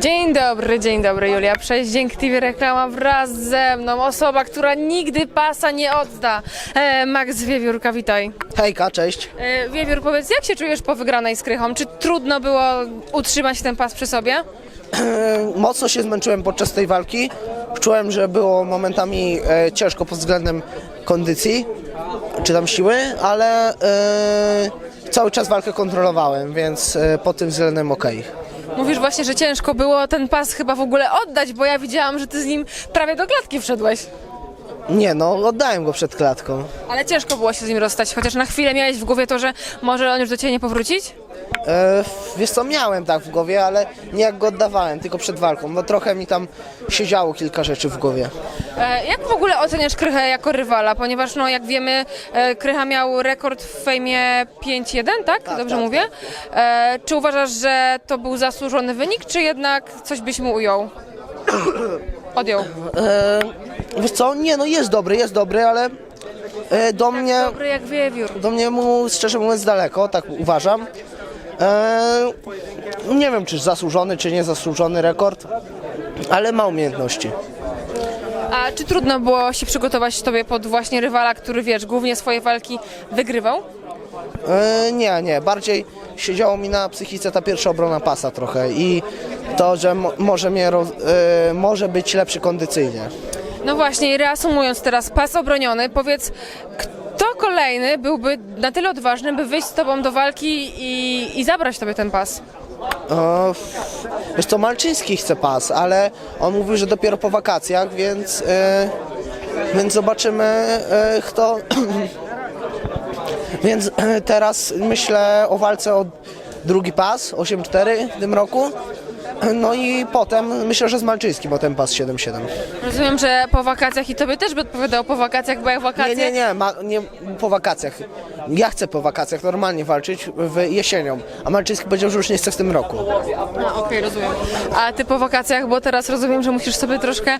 Dzień dobry, dzień dobry Julia. Przez Dzięki TV reklama wraz ze mną. Osoba, która nigdy pasa nie odda. E, Max Wiewiórka, witaj. Hejka, cześć. E, Wiewiór, powiedz, jak się czujesz po wygranej z Krychą? Czy trudno było utrzymać ten pas przy sobie? E, Mocno się zmęczyłem podczas tej walki. Czułem, że było momentami e, ciężko pod względem kondycji, czy tam siły, ale e, cały czas walkę kontrolowałem, więc e, pod tym względem okej. Mówisz właśnie, że ciężko było ten pas chyba w ogóle oddać, bo ja widziałam, że ty z nim prawie do klatki wszedłeś. Nie no, oddałem go przed klatką. Ale ciężko było się z nim rozstać, chociaż na chwilę miałeś w głowie to, że może on już do ciebie nie powrócić? E, wiesz co, miałem tak w głowie, ale nie jak go oddawałem, tylko przed walką, bo trochę mi tam siedziało kilka rzeczy w głowie. E, Jak w ogóle oceniasz Krychę jako rywala? Ponieważ, no, jak wiemy, e, Krycha miał rekord w fejmie 5-1, tak? Dobrze tak, mówię? E, Czy uważasz, że to był zasłużony wynik, czy jednak coś byś mu ujął? Odjął. E, wiesz co, nie no, jest dobry, jest dobry, ale e, do mnie... Dobry jak wiewiór. Do mnie mu szczerze mówiąc daleko, tak uważam. Eee, nie wiem, czy zasłużony, czy niezasłużony rekord, ale ma umiejętności. A czy trudno było się przygotować tobie pod właśnie rywala, który, wiesz, głównie swoje walki wygrywał? Eee, nie, nie, bardziej siedziało mi na psychice ta pierwsza obrona pasa trochę i to, że mo- może, mnie eee, może być lepszy kondycyjnie. No właśnie, i reasumując teraz, pas obroniony, powiedz, kto kolejny byłby na tyle odważny, by wyjść z tobą do walki i, i zabrać tobie ten pas? Eee, wiesz co, Malczyński chce pas, ale on mówił, że dopiero po wakacjach, więc, eee, więc zobaczymy eee, kto... Więc e, teraz myślę o walce o drugi pas, 8-4 w tym roku. No i potem myślę, że z Malczyńskim o ten pas 7-7. Rozumiem, że po wakacjach i tobie też by odpowiadał po wakacjach, bo jak wakacje... Nie, nie, nie, ma, nie, po wakacjach. Ja chcę po wakacjach normalnie walczyć w jesienią, a Malczyński powiedział, że już nie chce w tym roku. A, Okej, rozumiem. A ty po wakacjach, bo teraz rozumiem, że musisz sobie troszkę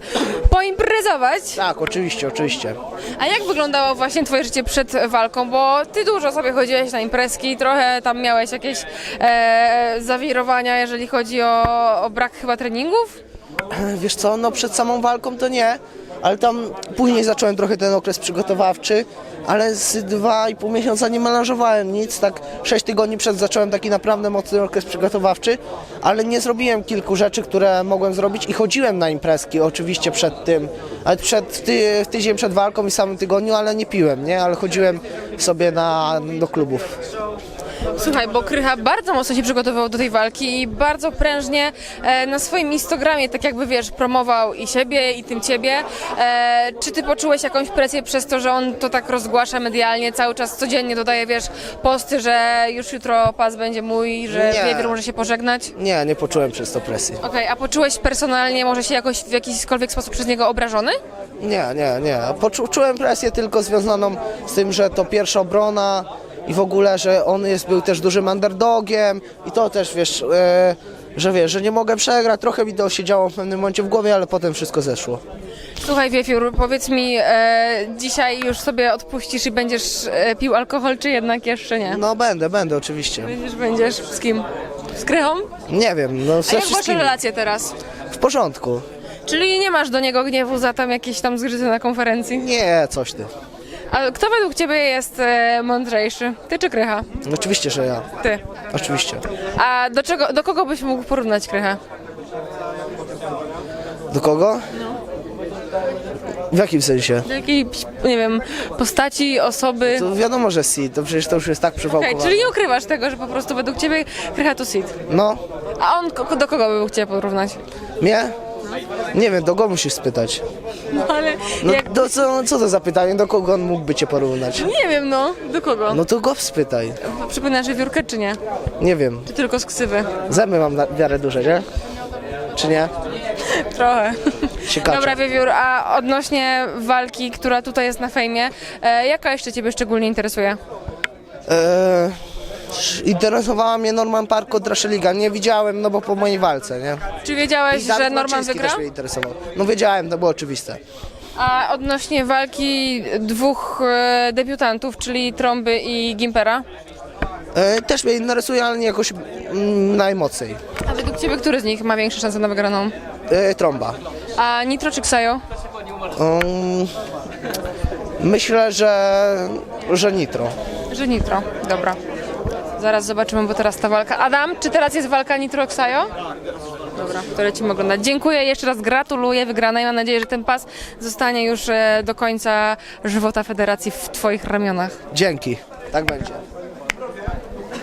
poimprezować. Tak, oczywiście, oczywiście. A jak wyglądało właśnie twoje życie przed walką? Bo ty dużo sobie chodziłeś na imprezki, trochę tam miałeś jakieś e, zawirowania, jeżeli chodzi o, o brak chyba treningów? Wiesz co, no przed samą walką to nie, ale tam później zacząłem trochę ten okres przygotowawczy, ale z dwa i pół miesiąca nie melanżowałem nic, tak sześć tygodni przed zacząłem taki naprawdę mocny okres przygotowawczy, ale nie zrobiłem kilku rzeczy, które mogłem zrobić i chodziłem na imprezki oczywiście przed tym, ale przed ty, tydzień przed walką i samym tygodniu, ale nie piłem, nie, ale chodziłem sobie na, do klubów. Słuchaj, bo Krycha bardzo mocno się przygotowywał do tej walki i bardzo prężnie e, na swoim Instagramie, tak jakby wiesz, promował i siebie, i tym ciebie. E, czy ty poczułeś jakąś presję przez to, że on to tak rozgłasza medialnie, cały czas codziennie dodaje, wiesz, posty, że już jutro pas będzie mój, że Nie. Wiewiór może się pożegnać? Nie, nie poczułem przez to presji. Okej, a poczułeś personalnie może się jakoś w jakikolwiek sposób przez niego obrażony? Nie, nie, nie. Poczu, czułem presję tylko związaną z tym, że to pierwsza obrona i w ogóle, że on jest, był też dużym underdogiem i to też, wiesz, e, że wiesz, że nie mogę przegrać. Trochę mi to siedziało w pewnym momencie w głowie, ale potem wszystko zeszło. Słuchaj, Wiewiór, powiedz mi, e, dzisiaj już sobie odpuścisz i będziesz e, pił alkohol, czy jednak jeszcze nie? No będę, będę oczywiście. Będziesz, będziesz. Z kim? Z Krychą? Nie wiem, no A ze jak wasze relacje teraz? W porządku. Czyli nie masz do niego gniewu za tam jakieś tam zgrzyty na konferencji? Nie, coś ty. A kto według ciebie jest e, mądrzejszy? Ty czy Krycha? Oczywiście, że ja. Ty. Oczywiście. A do, czego, do kogo byś mógł porównać Krychę? Do kogo? W jakim sensie? Do jakiej, nie wiem, postaci, osoby? To wiadomo, że si, to przecież to już jest tak Okej, przywałkowane. czyli nie ukrywasz tego, że po prostu według ciebie Krycha to Sid. No, A on ko- do kogo by mógł cię porównać? mnie? Nie wiem, do go musisz spytać. No ale No jak... do, co, co to za pytanie, do kogo on mógłby cię porównać? Nie wiem, no. Do kogo? No to go spytaj. Przypominasz wiewiórkę, czy nie? Nie wiem, Czy tylko z ksywy? zęby mam na wiarę duże, nie? Czy nie? Trochę. Ciekawe. Dobra, Wiewiór, a odnośnie walki, która tutaj jest na fejmie, e, jaka jeszcze Ciebie szczególnie interesuje? Eee, interesowała mnie Norman Park kontra Szeliga. Nie widziałem, no bo po mojej walce, nie? Czy wiedziałeś, że Norman Malczyński wygra? też mnie interesował. No wiedziałem, to było oczywiste. A odnośnie walki dwóch e, debiutantów, czyli Trąby i Gimpera? Eee, też mnie interesuje, ale nie jakoś mm, najmocniej. A według Ciebie który z nich ma większe szanse na wygraną? Yy, trąba. A Nitro czy Ksajo? Um, myślę, że, że nitro. Że Nitro. Dobra. Zaraz zobaczymy, bo teraz ta walka. Adam, czy teraz jest walka Nitro Ksajo? Dobra, to lecimy oglądać. Dziękuję, jeszcze raz gratuluję wygranej. Mam nadzieję, że ten pas zostanie już e, do końca żywota federacji w Twoich ramionach. Dzięki. Tak będzie.